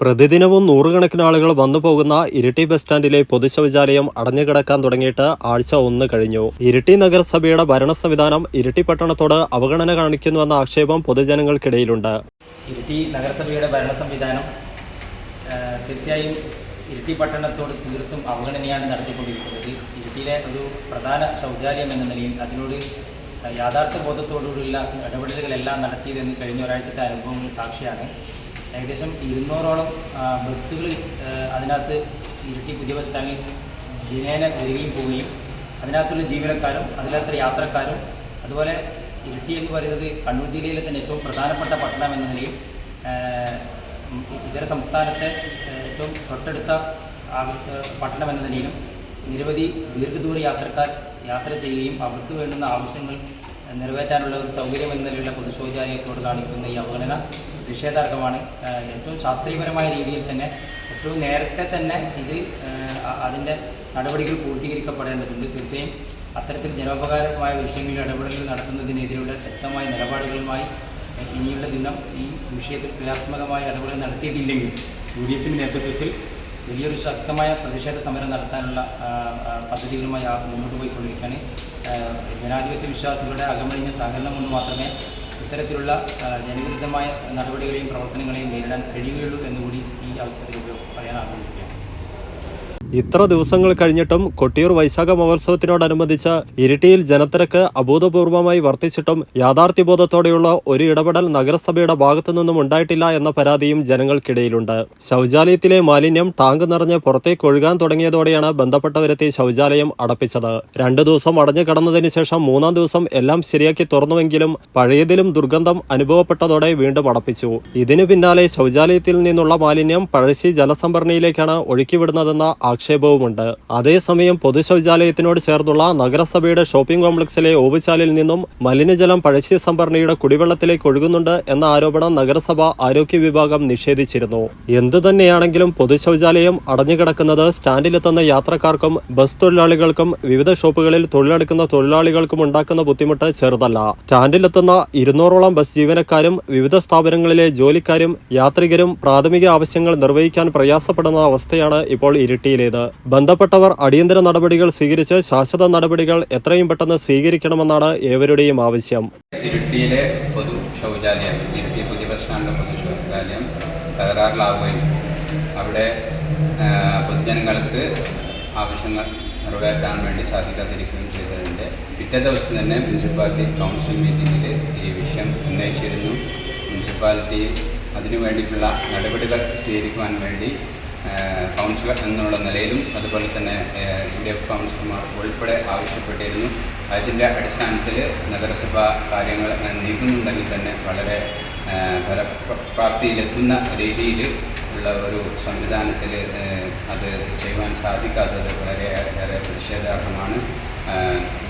പ്രതിദിനവും നൂറുകണക്കിന് ആളുകൾ വന്നു പോകുന്ന ഇരിട്ടി ബസ് സ്റ്റാൻഡിലെ പൊതുശൗചാലയം അടഞ്ഞുകിടക്കാൻ തുടങ്ങിയിട്ട് ആഴ്ച ഒന്ന് കഴിഞ്ഞു. ഇരിട്ടി നഗരസഭയുടെ ഭരണ സംവിധാനം ഇരിട്ടി പട്ടണത്തോട് അവഗണന കാണിക്കുന്നുവെന്ന ആക്ഷേപം പൊതുജനങ്ങൾക്കിടയിലുണ്ട്. ഇരിട്ടി നഗരസഭയുടെ ഭരണ സംവിധാനം തീർച്ചയായും ഇരിട്ടി പട്ടണത്തോട് തീർത്തും അവഗണനയാണ് നടത്തിക്കൊണ്ടിരിക്കുന്നത്. ഇരിട്ടിയിലെ ഒരു പ്രധാന ശൗചാലയം എന്ന നിലയിൽ അതിനോട് യാഥാർത്ഥ്യ ബോധത്തോടുകൂടിയുള്ള ഇടപെടലുകളെല്ലാം നടത്തിയതെന്ന് കഴിഞ്ഞ ഒരാഴ്ചത്തെ അനുഭവങ്ങൾ സാക്ഷിയാണ്. ഏകദേശം ഇരുന്നൂറോളം ബസ്സുകൾ അതിനകത്ത് ഇരിട്ടി പുതിയ ബസ് സ്റ്റാൻഡിൽ ദിനേന വരികയും പോവുകയും അതിനകത്തുള്ള ജീവനക്കാരും അതിനകത്തുള്ള യാത്രക്കാരും അതുപോലെ ഇരിട്ടി എന്ന് പറയുന്നത് കണ്ണൂർ ജില്ലയിലെ തന്നെ ഏറ്റവും പ്രധാനപ്പെട്ട പട്ടണം എന്ന നിലയിൽ ഇതര സംസ്ഥാനത്തെ ഏറ്റവും തൊട്ടടുത്ത പട്ടണം എന്ന നിലയിലും നിരവധി ദീർഘദൂര യാത്രക്കാർ യാത്ര ചെയ്യുകയും അവർക്ക് വേണ്ടുന്ന ആവശ്യങ്ങൾ നിറവേറ്റാനുള്ള ഒരു സൗകര്യം എന്ന നിലയിലുള്ള പൊതുശൗചാലയത്തോട് കാണിക്കുന്ന ഈ അവഗണന നിഷേധാർഹമാണ്. ഏറ്റവും ശാസ്ത്രീയപരമായ രീതിയിൽ തന്നെ ഏറ്റവും നേരത്തെ തന്നെ ഇത് അതിന്റെ നടപടികൾ പൂർത്തീകരിക്കപ്പെടേണ്ടതുണ്ട്. തീർച്ചയായും അത്തരത്തിൽ ജനോപകാരമായ വിഷയങ്ങളിൽ ഇടപെടലുകൾ നടത്തുന്നതിനെതിരെയുള്ള ശക്തമായ നിലപാടുകളുമായി ഇനിയുള്ള ദിനം ഈ വിഷയത്തിൽ ക്രിയാത്മകമായ ഇടപെടൽ നടത്തിയിട്ടില്ലെങ്കിൽ യു ഡി എഫിന്റെ നേതൃത്വത്തിൽ വലിയൊരു ശക്തമായ പ്രതിഷേധ സമരം നടത്താനുള്ള പദ്ധതികളുമായി മുന്നോട്ട് പോയിക്കൊണ്ടിരിക്കുകയാണ്. ജനാധിപത്യ വിശ്വാസികളുടെ അകമഴിഞ്ഞ സഹകരണം കൊണ്ട് മാത്രമേ ഇത്തരത്തിലുള്ള ജനവിരുദ്ധമായ നടപടികളെയും പ്രവർത്തനങ്ങളെയും നേരിടാൻ കഴിയുകയുള്ളൂ എന്നുകൂടി ഈ അവസരത്തിൽ പറയാൻ ആഗ്രഹിക്കുകയാണ്. ഇത്ര ദിവസങ്ങൾ കഴിഞ്ഞിട്ടും കൊട്ടിയൂർ വൈശാഖ മഹോത്സവത്തിനോടനുബന്ധിച്ച് ഇരിട്ടിയിൽ ജനത്തിരക്ക് അഭൂതപൂർവമായി വർദ്ധിച്ചിട്ടും യാഥാർത്ഥ്യബോധത്തോടെയുള്ള ഒരു ഇടപെടൽ നഗരസഭയുടെ ഭാഗത്തു നിന്നും ഉണ്ടായിട്ടില്ല എന്ന പരാതിയും ജനങ്ങൾക്കിടയിലുണ്ട്. ശൗചാലയത്തിലെ മാലിന്യം ടാങ്ക് നിറഞ്ഞ് പുറത്തേക്ക് ഒഴുകാൻ തുടങ്ങിയതോടെയാണ് ബന്ധപ്പെട്ടവരെത്തി ശൗചാലയം അടപ്പിച്ചത്. രണ്ടു ദിവസം അടഞ്ഞു കടന്നതിന് ശേഷം മൂന്നാം ദിവസം എല്ലാം ശരിയാക്കി തുറന്നുവെങ്കിലും പഴയതിലും ദുർഗന്ധം അനുഭവപ്പെട്ടതോടെ വീണ്ടും അടപ്പിച്ചു. ഇതിനു പിന്നാലെ ശൗചാലയത്തിൽ നിന്നുള്ള മാലിന്യം പഴശ്ശി ജലസംഭരണിയിലേക്കാണ് ഒഴുക്കിവിടുന്നതെന്ന ആക്ഷേപവുമുണ്ട്. അതേസമയം പൊതു ശൗചാലയത്തിനോട് ചേർന്നുള്ള നഗരസഭയുടെ ഷോപ്പിംഗ് കോംപ്ലക്സിലെ ഓവുചാലിൽ നിന്നും മലിനജലം പഴശ്ശി സംഭരണിയുടെ കുടിവെള്ളത്തിലേക്ക് ഒഴുകുന്നുണ്ട് എന്ന ആരോപണം നഗരസഭ ആരോഗ്യ വിഭാഗം നിഷേധിച്ചിരുന്നു. എന്തു തന്നെയാണെങ്കിലും പൊതു അടഞ്ഞുകിടക്കുന്നത് സ്റ്റാൻഡിലെത്തുന്ന യാത്രക്കാർക്കും ബസ് തൊഴിലാളികൾക്കും വിവിധ ഷോപ്പുകളിൽ തൊഴിലെടുക്കുന്ന തൊഴിലാളികൾക്കും ഉണ്ടാക്കുന്ന ബുദ്ധിമുട്ട് ചെറുതല്ല. സ്റ്റാൻഡിലെത്തുന്ന ഇരുന്നൂറോളം ബസ് ജീവനക്കാരും വിവിധ സ്ഥാപനങ്ങളിലെ ജോലിക്കാരും യാത്രികരും പ്രാഥമിക ആവശ്യങ്ങൾ നിർവഹിക്കാൻ പ്രയാസപ്പെടുന്ന അവസ്ഥയാണ് ഇപ്പോൾ ഇരിട്ടിയിലേത്. ബന്ധപ്പെട്ടവർ അടിയന്തര നടപടികൾ സ്വീകരിച്ച് ശാശ്വത നടപടികൾ എത്രയും പെട്ടെന്ന് സ്വീകരിക്കണമെന്നാണ് ഏവരുടെയും ആവശ്യം. ഇരിട്ടിയിലെ പൊതു ശൗചാലയം ഇരിട്ടി പുതിയ ബസ് സ്റ്റാൻഡിലെ പൊതു ശൗചാലയം തകരാറിലാവുകയും അവിടെ പൊതുജനങ്ങൾക്ക് ആവശ്യങ്ങൾ നിറവേറ്റാൻ വേണ്ടി സാധിക്കാതിരിക്കുകയും ചെയ്തതിന്റെ പിറ്റേ ദിവസം തന്നെ മുനിസിപ്പാലിറ്റി കൗൺസിൽ മീറ്റിങ്ങിൽ ഈ വിഷയം ഉന്നയിച്ചിരുന്നു. മുനിസിപ്പാലിറ്റി അതിനു വേണ്ടിയിട്ടുള്ള നടപടികൾ സ്വീകരിക്കുവാൻ വേണ്ടി കൗൺസിലർ എന്നുള്ള നിലയിലും അതുപോലെ തന്നെ യു ഡി എഫ് കൗൺസിലർമാർ ഉൾപ്പെടെ ആവശ്യപ്പെട്ടിരുന്നു. അതിന്റെ അടിസ്ഥാനത്തിൽ നഗരസഭ കാര്യങ്ങൾ നീക്കുന്നുണ്ടെങ്കിൽ തന്നെ വളരെ ഫലപ്രാപ്തിയിലെത്തുന്ന രീതിയിൽ ഉള്ള ഒരു സംവിധാനത്തിൽ അത് ചെയ്യുവാൻ സാധിക്കാത്തത് വളരെ ഏറെ പ്രതിഷേധാർഹമാണ്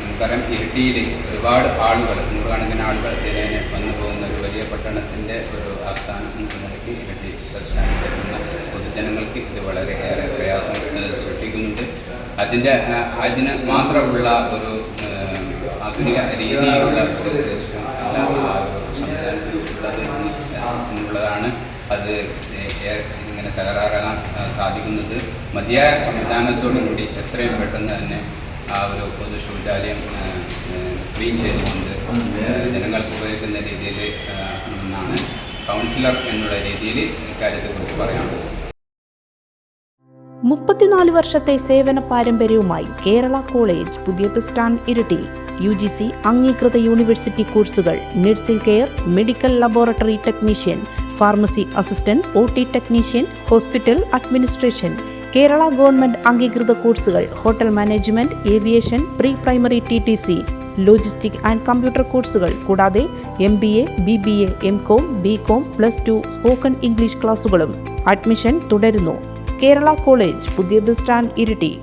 നമുക്കറിയാം ഇരിട്ടിയിൽ ഒരുപാട് ആളുകൾ നൂറുകണക്കിന് ആളുകൾ ഇതിനെ വന്നു പോകുന്ന വലിയ പട്ടണത്തിന്റെ ഒരു ആസ്ഥാനം എന്ന ഇരിട്ടി ബസ് പൊതുജനങ്ങൾക്ക് ഇത് വളരെയേറെ പ്രയാസം സൃഷ്ടിക്കുന്നുണ്ട്. അതിന്റെ അതിന് മാത്രമുള്ള ഒരു ആധുനിക രീതിയിലുള്ള ഒരു എന്നുള്ളതാണ് അത് ഇങ്ങനെ തകരാറാകാൻ സാധിക്കുന്നത്. മതിയായ സംവിധാനത്തോടു കൂടി എത്രയും പെട്ടെന്ന് തന്നെ ആ ഒരു പൊതു ശൗചാലയം ക്ലീൻ ചെയ്തുകൊണ്ട് ജനങ്ങൾക്ക് ഉപയോഗിക്കുന്ന രീതിയിൽ എന്നാണ് കൗൺസിലർ എന്നുള്ള രീതിയിൽ ഇക്കാര്യത്തെക്കുറിച്ച് പറയാനുള്ളത് മുപ്പത്തിനാല് വർഷത്തെ സേവന പാരമ്പര്യവുമായി കേരള കോളേജ് പുതിയ bus stand Iritty. U G C അംഗീകൃത യൂണിവേഴ്സിറ്റി കോഴ്സുകൾ nursing care medical laboratory technician pharmacy assistant O T technician hospital administration Kerala government അംഗീകൃത കോഴ്സുകൾ hotel management aviation pre primary T T C logistic and computer കോഴ്സുകൾ കൂടാതെ M B A B B A M com B com plus two spoken English ക്ലാസുകളും admission തുടരുന്നു. Kerala college പുതിയ bus stand Iritty.